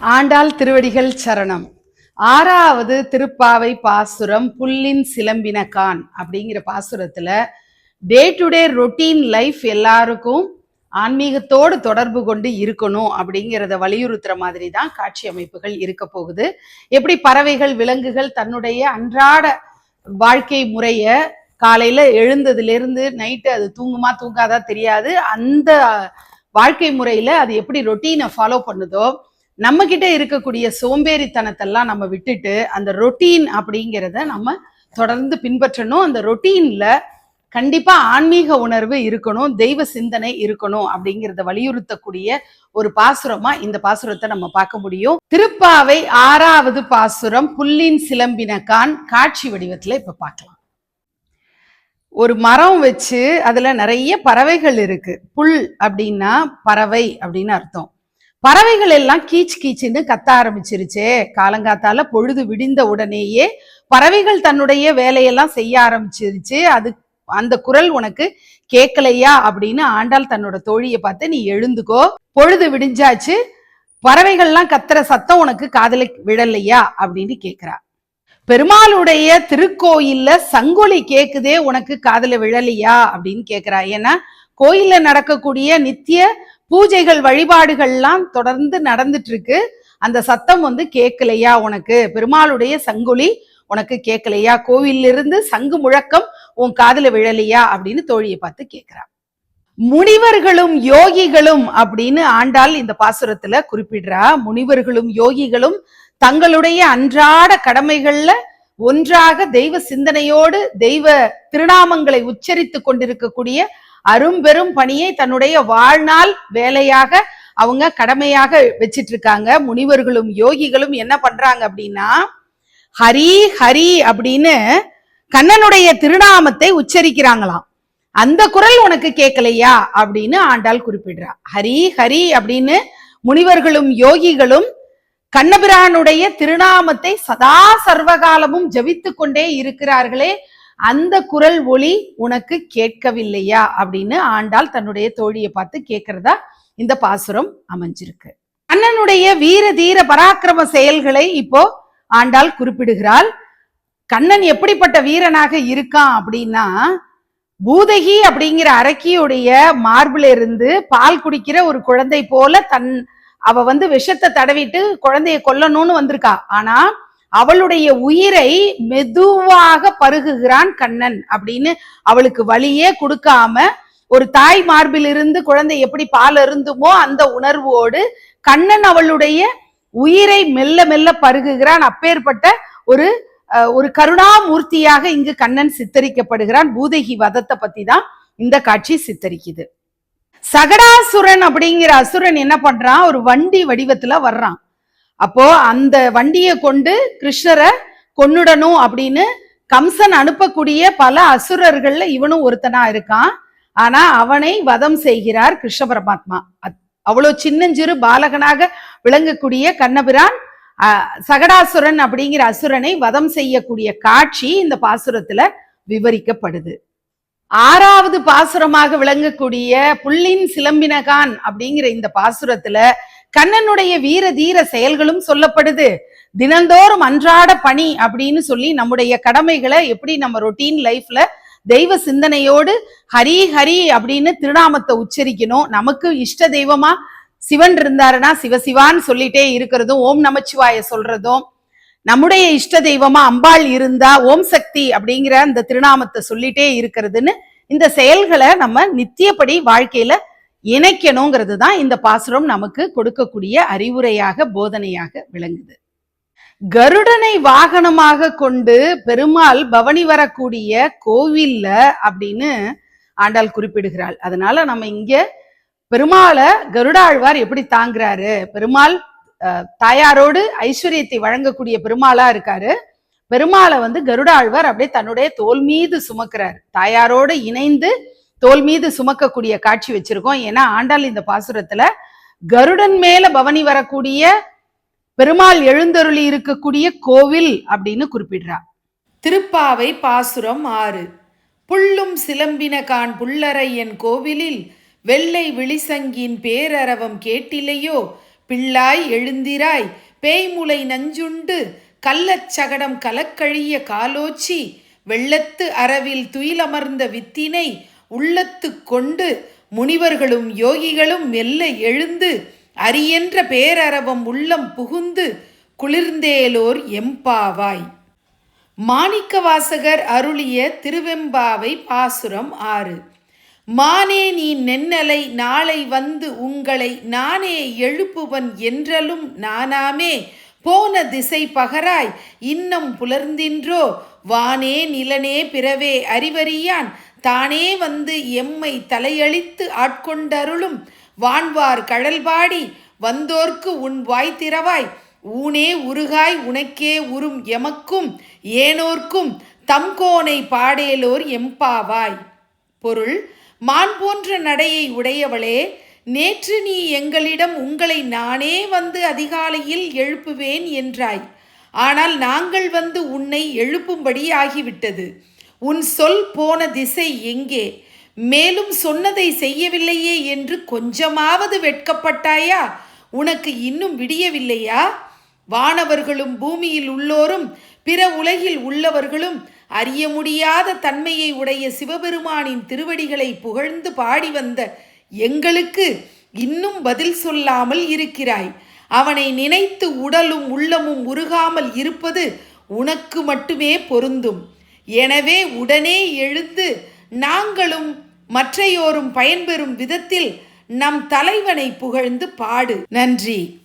ஆண்டாள் திருவடிகள் சரணம். ஆறாவது திருப்பாவை பாசுரம் புல்லின் சிலம்பினகான் அப்படிங்கிற பாசுரத்துல day to day routine life எல்லாருக்கும் ஆன்மீகத்தோடு தொடர்பு கொண்டு இருக்கணும் அப்படிங்கிறத வலியுறுத்துற மாதிரி தான் காட்சி அமைப்புகள் இருக்க போகுது. எப்படி பறவைகள் விலங்குகள் தன்னுடைய அன்றாட வாழ்க்கை முறைய காலையில எழுந்ததுலேருந்து நைட்டு அது தூங்குமா தூங்காதா தெரியாது. அந்த வாழ்க்கை முறையில அது எப்படி ரொட்டீனை ஃபாலோ பண்ணுதோ நம்ம கிட்ட இருக்கக்கூடிய சோம்பேறித்தனத்தெல்லாம் நம்ம விட்டுட்டு அந்த ரொட்டீன் அப்படிங்கிறத நம்ம தொடர்ந்து பின்பற்றணும். அந்த ரொட்டீன்ல கண்டிப்பா ஆன்மீக உணர்வு இருக்கணும் தெய்வ சிந்தனை இருக்கணும் அப்படிங்கிறத வலியுறுத்தக்கூடிய ஒரு பாசுரமா இந்த பாசுரத்தை நம்ம பார்க்க முடியும். திருப்பாவை ஆறாவது பாசுரம் புல்லின் சிலம்பினக்கான் காட்சி வடிவத்துல இப்ப பார்க்கலாம். ஒரு மரம் வச்சு அதுல நிறைய பறவைகள் இருக்கு. புல் அப்படின்னா பறவை அப்படின்னு அர்த்தம். பறவைகள் எல்லாம் கீச் கீச்சுன்னு கத்த ஆரம்பிச்சிருச்சே. காலங்காத்தால பொழுது விடிந்த உடனேயே பறவைகள் தன்னுடைய வேலையெல்லாம் செய்ய ஆரம்பிச்சிருச்சு. அது அந்த குரல் உனக்கு கேட்கலையா அப்படின்னு ஆண்டாள் தன்னோட தோழியை பார்த்து நீ எழுந்துக்கோ. பொழுது விடிஞ்சாச்சு. பறவைகள்லாம் கத்துற சத்தம் உனக்கு காதல விழலையா? அப்படின்னு கேட்கிறா பெருமாளுடைய திருக்கோயில்ல சங்கொலி கேக்குதே உனக்கு காதல விழலையா? அப்படின்னு கேக்குறா. ஏன்னா கோயில்ல நடக்கக்கூடிய நித்திய பூஜைகள் வழிபாடுகள்லாம் தொடர்ந்து நடந்துட்டு இருக்கு அந்த சத்தம் வந்து கேட்கலையா உனக்கு? பெருமாளுடைய சங்குலி உனக்கு கேட்கலையா கோவிலிருந்து சங்கு முழக்கம் உன் காதல விழலையா? அப்படின்னு தோழியை பார்த்து கேட்கிறான் முனிவர்களும் யோகிகளும் அப்படின்னு ஆண்டாள் இந்த பாசுரத்துல குறிப்பிடுறா. முனிவர்களும் யோகிகளும் தங்களுடைய அன்றாட கடமைகள்ல ஒன்றாக தெய்வ சிந்தனையோடு தெய்வ திருநாமங்களை உச்சரித்து கொண்டிருக்கக்கூடிய அரும்பெரும் பணியை தன்னுடைய வாழ்நாள் வேலையாக அவங்க கடமையாக வச்சிட்டு இருக்காங்க முனிவர்களும் யோகிகளும் என்ன பண்றாங்க அப்படின்னா ஹரி ஹரி அப்படின்னு கண்ணனுடைய திருநாமத்தை உச்சரிக்கிறாங்களாம். அந்த குரல் உனக்கு கேட்கலையா? அப்படின்னு ஆண்டாள் குறிப்பிடுறா. ஹரி ஹரி அப்படின்னு முனிவர்களும் யோகிகளும் கண்ணபிரானுடைய திருநாமத்தை சதா சர்வகாலமும் ஜபித்து கொண்டே இருக்கிறார்களே. அந்த குரல் ஒளி உனக்கு கேட்கவில்லையா? அப்படின்னு ஆண்டாள் தன்னுடைய தோழியை பார்த்து கேட்கிறதா இந்த பாசுரம் அமைஞ்சிருக்கு. கண்ணனுடைய வீர தீர பராக்கிரம செயல்களை இப்போ ஆண்டாள் குறிப்பிடுகிறாள். கண்ணன் எப்படிப்பட்ட வீரனாக இருக்கான் அப்படின்னா பூதகி அப்படிங்கிற அரக்கியுடைய மார்பில் இருந்து பால் குடிக்கிற ஒரு குழந்தை போல தன் அவ வந்து விஷத்தை தடவிட்டு குழந்தைய கொல்லணும்னு வந்திருக்கா. ஆனா அவளுடைய உயிரை மெதுவாக பருகுகிறான் கண்ணன் அப்படின்னு அவளுக்கு வழியே கொடுக்காம ஒரு தாய் மார்பிலிருந்து குழந்தை எப்படி பால் அருந்துமோ அந்த உணர்வோடு கண்ணன் அவளுடைய உயிரை மெல்ல மெல்ல பருகுகிறான். அப்பேற்பட்ட ஒரு ஒரு கருணாமூர்த்தியாக இங்கு கண்ணன் சித்தரிக்கப்படுகிறான். பூதகி வதத்தை பத்தி தான் இந்த காட்சி சித்தரிக்குது. சகடாசுரன் அப்படிங்கிற அசுரன் என்ன பண்றான்? ஒரு வண்டி வடிவத்துல வர்றான். அப்போ அந்த வண்டியை கொண்டு கிருஷ்ணரை கொன்னுடணும் அப்படின்னு கம்சன் அனுப்பக்கூடிய பல அசுரர்கள்ல இவனும் ஒருத்தனா இருக்கான். ஆனா அவனை வதம் செய்கிறார் கிருஷ்ண பரமாத்மா. அவ்வளவு சின்னஞ்சிறு பாலகனாக விளங்கக்கூடிய கண்ணபிரான் சகடாசுரன் அப்படிங்கிற அசுரனை வதம் செய்யக்கூடிய காட்சி இந்த பாசுரத்துல விவரிக்கப்படுது. ஆறாவது பாசுரமாக விளங்கக்கூடிய புள்ளின் சிலம்பினகான் அப்படிங்கிற இந்த பாசுரத்துல கண்ணனுடைய வீர தீர செயல்களும் சொல்லப்படுது. தினந்தோறும் அன்றாட பணி அப்படின்னு சொல்லி நம்முடைய கடமைகளை எப்படி நம்ம ரொட்டீன் லைஃப்ல தெய்வ சிந்தனையோடு ஹரி ஹரி அப்படின்னு திருநாமத்தை உச்சரிக்கணும். நமக்கு இஷ்ட தெய்வமா சிவன் இருந்தாருன்னா சிவசிவான்னு சொல்லிட்டே இருக்கிறதும் ஓம் நமச்சிவாய சொல்றதும் நம்முடைய இஷ்ட தெய்வமா அம்பாள் இருந்தா ஓம் சக்தி அப்படிங்கிற அந்த திருநாமத்தை சொல்லிட்டே இருக்கிறதுன்னு இந்த செயல்களை நம்ம நித்தியப்படி வாழ்க்கையில இணைக்கணுங்கிறது தான் இந்த பாசுரம் நமக்கு கொடுக்கக்கூடிய அறிவுரையாக போதனையாக விளங்குது. கருடனை வாகனமாக கொண்டு பெருமாள் பவனி வரக்கூடிய கோவில்ல அப்படின்னு ஆண்டாள் குறிப்பிடுகிறாள். அதனால நம்ம இங்க பெருமாளை கருடாழ்வார் எப்படி தாங்குறாரு? பெருமாள் தாயாரோடு ஐஸ்வர்யத்தை வழங்கக்கூடிய பெருமாளா இருக்காரு. பெருமாளை வந்து கருடாழ்வார் அப்படியே தன்னுடைய தோல் மீது சுமக்கிறார். தாயாரோடு இணைந்து தோல் மீது சுமக்கக்கூடிய காட்சி வச்சிருக்கோம். ஏன்னா ஆண்டாள் இந்த பாசுரத்துல கருடன் மேல பவனி வரக்கூடிய பெருமாள் எழுந்தருளி இருக்கக்கூடிய கோவில் அப்படின்னு குறிப்பிடுறா. திருப்பாவை பாசுரம் ஆறு. புள்ளும் சிலம்பின கான் புள்ளரை என் கோவிலில் வெள்ளை விழிசங்கின் பேரரவம் கேட்டிலையோ? பிள்ளாய் எழுந்திராய் பேய்முலை நஞ்சுண்டு கள்ளச் சகடம் கலக்கழிய காலோச்சி வெள்ளத்து அரவில் துயிலமர்ந்த வித்தினை உள்ளத்து கொண்டு முனிவர்களும் யோகிகளும் மெல்ல எழுந்து அரியென்ற பேரரவம் உள்ளம் புகுந்து குளிர்ந்தேலோர் எம்பாவாய். மாணிக்கவாசகர் அருளிய திருவெம்பாவை பாசுரம் ஆறு. மானே நீ நென்னலை நாளை வந்து உங்களை நானே எழுப்புவன் என்றலும் நானாமே போன திசை பகராய் இன்னம் புலர்ந்தின்றோ வானே நிலனே பிறவே அறிவறியான் தானே வந்து எம்மை தலையழித்து ஆட்கொண்டருளும் வான்வார் கடல்பாடி வந்தோர்க்கு உன் வாய் திறவாய். ஊனே உருகாய் உனக்கே உறும் எமக்கும் ஏனோர்க்கும் தம்கோனை பாடேலோர் எம்பாவாய். பொருள் மான் போன்ற நடையை உடையவளே நேற்று நீ எங்களிடம் உங்களை நானே வந்து அதிகாலையில் எழுப்புவேன் என்றாய். ஆனால் நாங்கள் வந்து உன்னை எழுப்பும்படி ஆகிவிட்டது. உன் சொல் போன திசை எங்கே? மேலும் சொன்னதை செய்யவில்லையே என்று கொஞ்சமாவது வெட்கப்பட்டாயா? உனக்கு இன்னும் விடியவில்லையா? வானவர்களும் பூமியில் உள்ளோரும் பிற உலகில் உள்ளவர்களும் அறிய முடியாத தன்மையை உடைய சிவபெருமானின் திருவடிகளை புகழ்ந்து பாடி வந்த எங்களுக்கு இன்னும் பதில் சொல்லாமல் இருக்கிறாய். அவனை நினைத்து உடலும் உள்ளமும் உருகாமல் இருப்பது உனக்கு மட்டுமே பொருந்தும். எனவே உடனே எழுந்து நாங்களும் மற்றையோரும் பயன்பெறும் விதத்தில் நம் தலைவனை புகழ்ந்து பாடு. நன்றி.